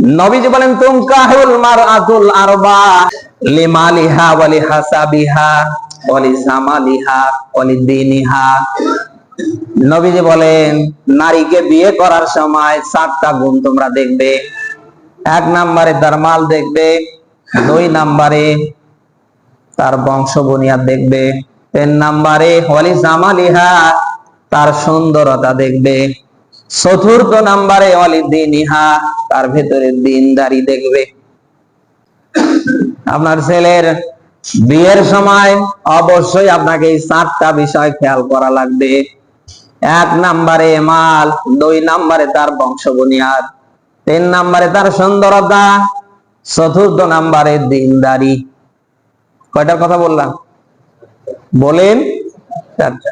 নবীজি বলেন, তুম কাহুল মার আতুল আরবা লিমালিহা নবীজি বলেন, নারীকে বিয়ে করার সময় সাতটা গুণ তোমরা দেখবে। এক নম্বরে তার মাল দেখবে, দুই নম্বরে তার বংশ বুনিয়াদ দেখবে, তিন নম্বরে ওয়ালি জামালিহা তার সুন্দরতা দেখবে। চতুর্থ নম্বরে ওয়ালি দিনিহা তার ভেতরে দিনদারি দেখবে। আপনার ছেলের বিয়ের সময় অবশ্যই আপনাকে এই চারটা বিষয় খেয়াল করা লাগবে। এক নাম্বারে মাল, দুই নাম্বারে তার বংশ বুনিয়াদ, তিন নাম্বারে তার সুন্দরতা, চতুর্থ নম্বরে দিনদারি। কয়টার কথা বললাম? বলেন। চারটা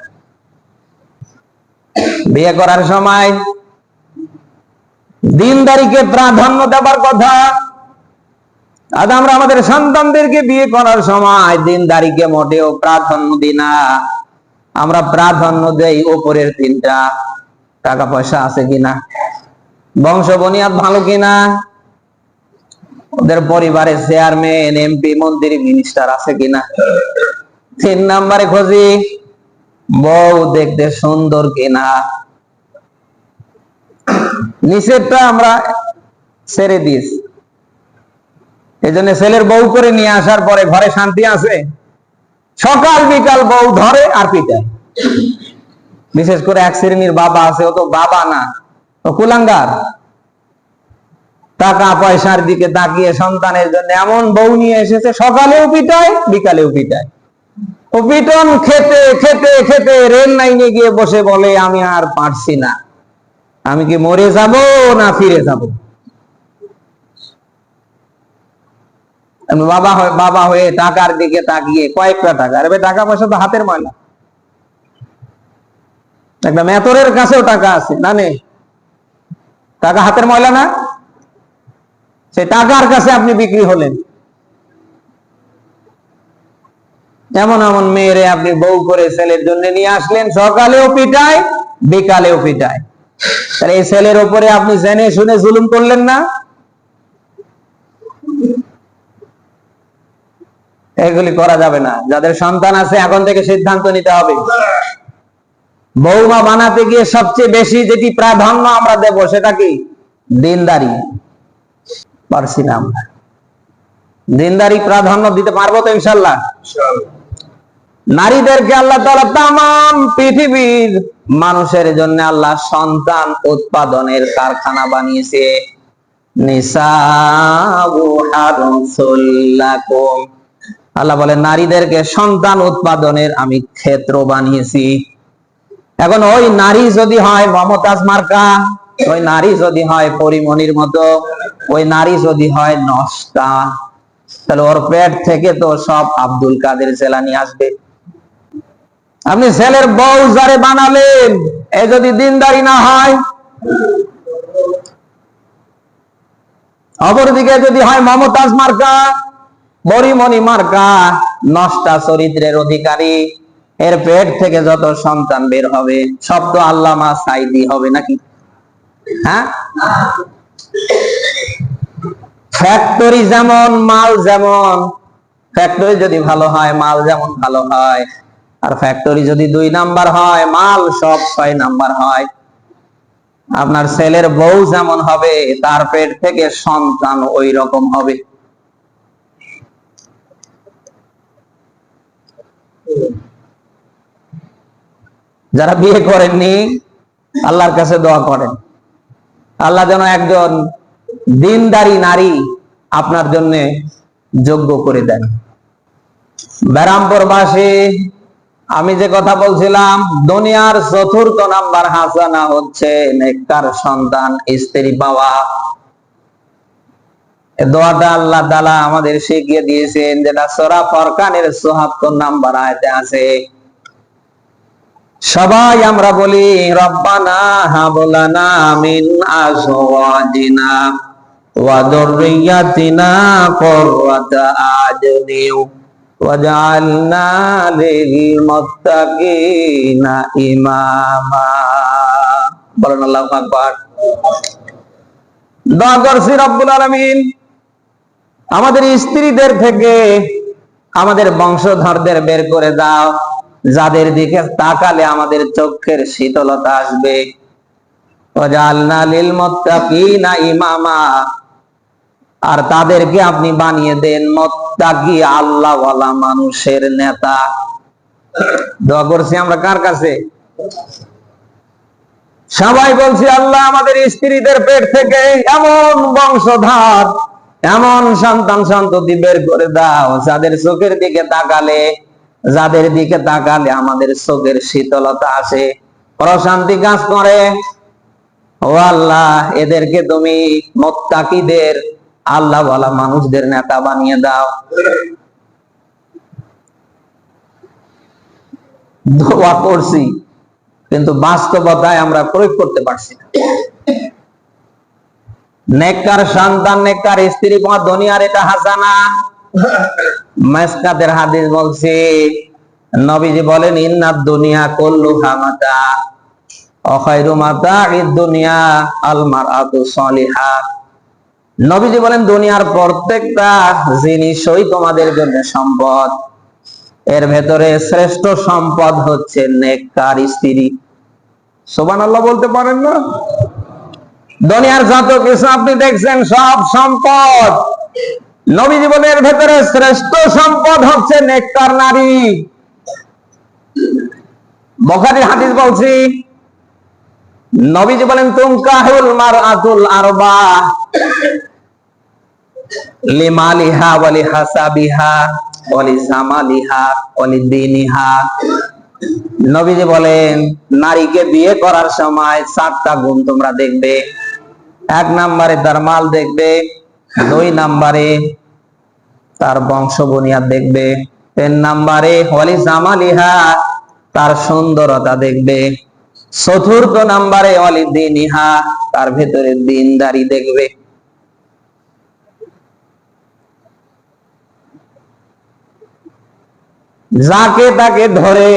বিয়ে করার সময় দিনদারিকে প্রাধান্য দেবার কথা। আজ আমরা আমাদের সন্তানদেরকে বিয়ে করার সময় দিনদারিকে মোটেও প্রাধান্য দিই না। আমরা প্রাধান্য দেই ওপরের তিনটা। টাকা পয়সা আছে কিনা? বংশ বনিয়াদ ভালো কিনা? ওদের পরিবারে চেয়ারম্যান এমপি মন্ত্রী মিনিস্টার আছে কিনা? তিন নম্বরে খোঁজি। বউ দেখতে সুন্দর কিনা? নিষেধটা আমরা ছেড়ে দিয়েছি এই জন্য ছেলের বউ করে নিয়ে আসার পরে ঘরে শান্তি আছে? সকাল বিকাল বউ ধরে আর পিটায়। বিশেষ করে এক শ্রেণির বাবা আছে, ও তো বাবা না। ও কুলাঙ্গার। টাকা পয়সার দিকে তাকিয়ে সন্তানের জন্য এমন বউ নিয়ে এসেছে, সকালেও পিটায়, বিকালেও পিটায়। ও পিটন খেতে খেতে খেতে রেল লাইনে গিয়ে বসে বলে, আমি আর পারছি না। আমি কি মরে যাব না ফিরে যাব? বাবা হয়ে বাবা হয়ে টাকার দিকে তাকিয়ে কয়েকটা টাকা, আরে টাকা পয়সা তো হাতের ময়লা। একটা মেতরের কাছেও টাকা আছে, না নেই টাকা হাতের ময়লা না? সে টাকার কাছে আপনি বিক্রি হলেন। এমন এমন মেয়েরে আপনি বউ করে ছেলের জন্য নিয়ে আসলেন, সকালেও পিটায়, বিকালেও পিটায়। তাহলে এই ছেলের উপরে আপনি জেনে শুনে জুলুম করলেন না? এগুলি করা যাবে না। যাদের সন্তান আছে, এখন থেকে সিদ্ধান্ত নিতে হবে। বৌমা বানাতে গিয়ে সবচেয়ে বেশি যেটি প্রাধান্য আমরা দেব, সেটা কি? দিনদারি। পারছি না আমরা। দিনদারি প্রাধান্য দিতে পারব তো ইনশাল্লাহ। নারীদেরকে আল্লাহ তাআলা তাম পৃথিবীর মানুষের জন্য আল্লাহ সন্তান উৎপাদনের কারখানা বানিয়েছে। আল্লাহ বলে, নারীদেরকে সন্তান উৎপাদনের আমি ক্ষেত্র বানিয়েছি। এখন ওই নারী যদি হয় মমতাজ মার্কা, ওই নারী যদি হয় পরিমণির মতো, ওই নারী যদি হয় নষ্টা, তাহলে ওর পেট থেকে তো সব আব্দুল কাদের জেলানি আসবে। আপনি ছেলের বউ যারে বানালেন, এ যদি দিনদারি না হয়? অপরদিকে যদি হয় মমতাজ মার্কা বরিমণি মার্কা, নষ্টা চরিত্রের অধিকারী। এর পেট থেকে যত সন্তান বের হবে, সব তো আল্লামা সাইদি হবে নাকি? হ্যাঁ? ফ্যাক্টরি যেমন, মাল যেমন। ফ্যাক্টরি যদি ভালো হয়, মাল যেমন ভালো হয় আর ফ্যাক্টরি যদি দুই নাম্বার হয়, মাল সব ছয় নাম্বার হয়। আপনার ছেলের বউ যেমন হবে, তার পেট থেকে সন্তান ওই রকম হবে। যারা বিয়ে করেননি, আল্লাহর কাছে দোয়া করেন। আল্লাহ যেন একজন দিনদারি নারী আপনার জন্য যোগ্য করে দেন। ব্যারামপুরবাসী আমি যে কথা বলছিলাম, দুনিয়ার চতুর্থ নাম্বার হাসানা হচ্ছে নেককার সন্তান, স্ত্রী পাওয়া। দোয়াটা আল্লাহ তাআলা আমাদের শিখিয়ে দিয়েছেন যেটা সূরা ফরকানের 74 নাম্বার আয়াতে আছে। সবাই আমরা বলি, রব্বানা হাবলানা মিন আজওয়াজিনা ওয়া আযুনি। আমাদের স্ত্রীদের থেকে আমাদের বংশধরদের বের করে দাও। যাদের দিকে তাকালে আমাদের চোখের শীতলতা আসবে। ওয়াজআলনা লিল মুত্তাকিনা ইমামা আর তাদেরকে আপনি বানিয়ে দেন মোত্তাকি আল্লাহওয়ালা মানুষের নেতা। দোয়া করছি আমরা কার কাছে? সবাই বলছি, আল্লাহ আমাদের স্ত্রীদের পেট থেকে এমন বংশধর, এমন সন্তান সন্ততি বের করে দাও, যাদের চোখের দিকে তাকালে, যাদের দিকে তাকালে আমাদের চোখের শীতলতা আসে। প্রশান্তি কাজ করে। ও আল্লাহ, এদেরকে তুমি মোত্তাকিদের আল্লাহ বলা মানুষদের নেতা বানিয়ে দাও। দোয়া করছি, কিন্তু বাস্তবতায় আমরা প্রয়োগ করতে পারছি নেককার সন্তান, নেককার স্ত্রী দুনিয়ার এটা হাসানা। হাদিস বলছে, নবীজি বলেন, ইন্নাদ দুনিয়া কল্লু হামাতা অখাইরু মাতা দুনিয়া আল মারাতু সলিহা। নবীজি বলেন, দুনিয়ার প্রত্যেকটা জিনিসই তোমাদের জন্য সম্পদ। এর ভেতরে শ্রেষ্ঠ সম্পদ হচ্ছে নেককার স্ত্রী। সোবান আল্লাহ বলতে পারেন না? দুনিয়ার যত কিছু আপনি দেখছেন, সব সম্পদ। নবী জীবনের ভেতরে শ্রেষ্ঠ সম্পদ হচ্ছে নেককার নারী। বখারি হাদিস বলছি নবীজি বলেন তুমকাহুল মার আতুল আরবা। লিমালিহা হাসাবিহা জামালিহা দিনিহা নবীজি বলেন, নারীকে বিয়ে করার সময় চারটা গুণ তোমরা দেখবে। এক নম্বরে তার মাল দেখবে, দুই নম্বরে তার বংশ বুনিয়াদ দেখবে, তিন নম্বরে হলি জামালিহা তার সুন্দরতা দেখবে। চতুর্থ নাম্বারে অলি দিনিহা তার ভেতরে দিনদারি দেখবে। যাকে তাকে ধরে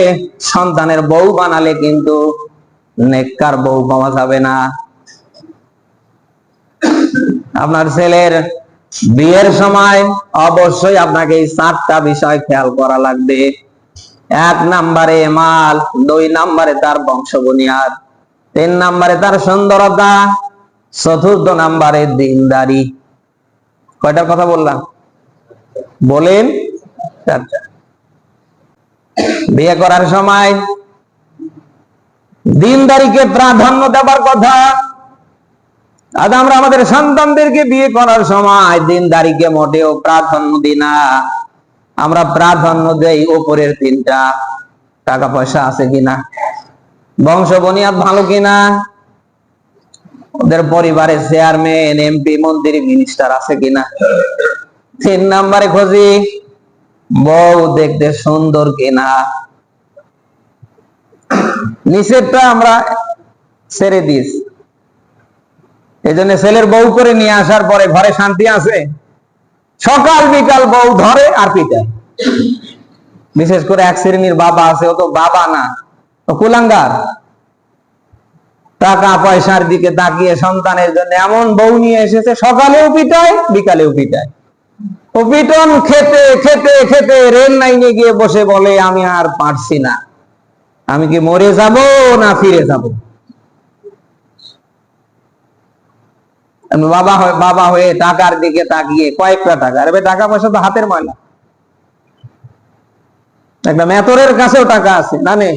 সন্তানের বউ বানালে কিন্তু নেককার বউ পাওয়া যাবে না। আপনার ছেলের বিয়ের সময় অবশ্যই আপনাকে এই চারটা বিষয় খেয়াল করা লাগবে। এক নাম্বারে মাল, দুই নাম্বারে তার বংশ বুনিয়াদ, তিন নাম্বারে তার সুন্দরতা, চতুর্থ নাম্বারে দিনদারি। কয়টার কথা বললাম? বলেন। বিয়ে করার সময় দিনদারিকে প্রাধান্য দেবার কথা। আজ আমরা আমাদের সন্তানদেরকে বিয়ে করার সময় দিনদারিকে মোটেও প্রাধান্য দিই না। প্রাধান্য দেই উপরের তিনটা। টাকা পয়সা আছে কিনা? বংশ, বনিয়াদ ভালো কিনা? ওদের পরিবারে চেয়ারম্যান এমপি মন্ত্রী মিনিস্টার আছে কিনা? তিন নাম্বারে খোঁজি, বউ দেখতে সুন্দর কিনা? নিষেধটা আমরা ছেড়ে দিয়েছি এই জন্য ছেলের বউ করে নিয়ে আসার পরে ঘরে শান্তি আছে? সকাল, বিকাল বউ ধরে আর পিটায় বিশেষ করে এক শ্রেণির বাবা আছে, ও তো বাবা না। ও কুলাঙ্গার। টাকা পয়সার দিকে তাকিয়ে সন্তানের জন্য এমন বউ নিয়ে এসেছে, সকালেও পিটায়, বিকালেও পিটায়। ও পিটন খেতে খেতে খেতে রেল লাইনে গিয়ে বসে বলে, আমি আর পারছি না। আমি কি মরে যাব না ফিরে যাব? বাবা হয়ে বাবা হয়ে টাকার দিকে তাকিয়ে কয়েকটা টাকা। আরে টাকা পয়সা তো হাতের ময়লা। একটা মেতরের কাছেও টাকা আছে, না নেই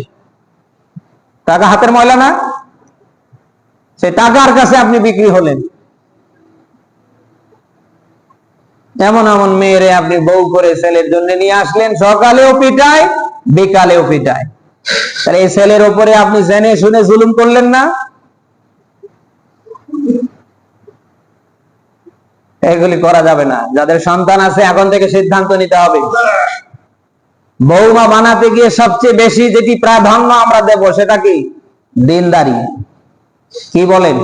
টাকা হাতের ময়লা না? সে টাকার কাছে আপনি বিক্রি হলেন। এমন এমন মেয়েরে আপনি বউ করে ছেলের জন্য নিয়ে আসলেন, সকালেও পিটায়, বিকালেও পিটায়। এই ছেলের উপরে আপনি জেনে শুনে জুলুম করলেন না? এগুলি করা যাবে না। যাদের সন্তান আছে, এখন থেকে সিদ্ধান্ত নিতে হবে। বৌমা বানাতে গিয়ে সবচেয়ে বেশি যেটি প্রাধান্য আমরা দেব, সেটা কি? দিনদারি। কি বলেন?